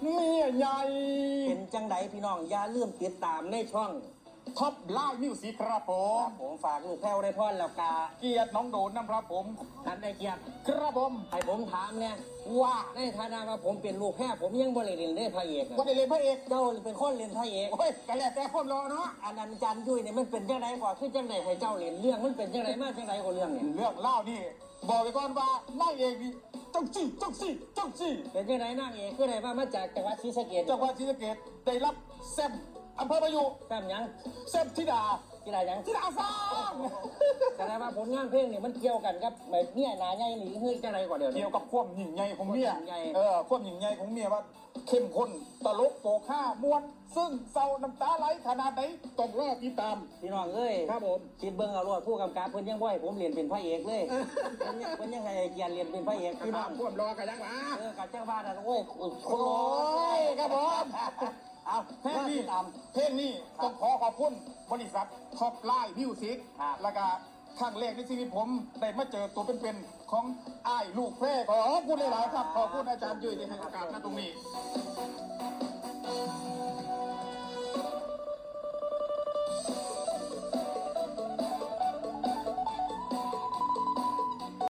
เมียใหญ่ เป็นจังไดพี่น้องอย่าลืมติดตามในช่องท็อปไลน์มิวสิกครับผคม รับผมฝากลูกแพ้วได้พ่อนแล้วกาเกียรติน้องโดนนะครับผมท่านได้เกียรติครับผมให้ผมถามเนี่ยว่าในฐานะว่าผมเป็นลูกแพ้ผมยังบริเรียนได้พระเอกอะวันนี้เล่นพระเอกเจ้าเป็นคนเรียนพระเอกโอ้ยกันแล้วแต่คนรอเนาะอันนั้นจันยุ้ยเนี่ยมันเป็นจังไดกว่าคือจังไดให้เจ้าเรียนเรื่องมันเป็นจังไดมากจังไดกว่าเรื่องเนี่ยเรื่องเล่านี่ บอกไปก่อนว่านายเอกนี่ จ้องจี้จ้องจี้จ้องจี้เป็นจังไดนางเอกคือไดว่ามาจากจังหวัดศรีสะเกษจังหวัดศรีสะเกษได้รับแซมอำเภอประยุแต้มหยังแซมธิดากีฬาหยังธิดาสร้าง แสดงว่าผลงานเพลงเนี่ยมันเกี่ยวกันกับแบบเนี่ยหนาใหญ่หนีเฮ้ยจังไดกว่าเดี๋ยวนี้ เกี่ยวกับความหยิ่งใหญ่ของเมียความหยิ่งใหญ่ เออความหยิ่งใหญ่ของเมียว่าเข้มข้นตลกโปกห้ามวน ซึ่งเศร้าน้ำตาไหลขนาดไหนต้องรอติดตาม พี่น้องเอ้ยครับผมคิดเบิ่งเอารวดผู้กำกับเพิ่นยังบ่ให้ผมเรียนเป็นพระเอกเลยเพิ่นยังเพิ่นยังให้เกียรติเรียนเป็นพระเอกพี่น้องควมรอกันยังวะเออกับเจ้าบ้านน่ะโอ้ยคนโอ้ยครับผม เอาเพลงว่านี้ติดตาม เพลงนี้ต้องขอขอบคุณบริษัทท็อปไลน์มิวสิกครับแล้วก็ ครั้งแรกในชีวิตผมได้มาเจอตัวเป็นๆของอ้ายลูกแพร่ขอพูดหลายๆครับ ขอพูดอาจารย์ยุ้ยที่ให้โอกาสมาตรงนี้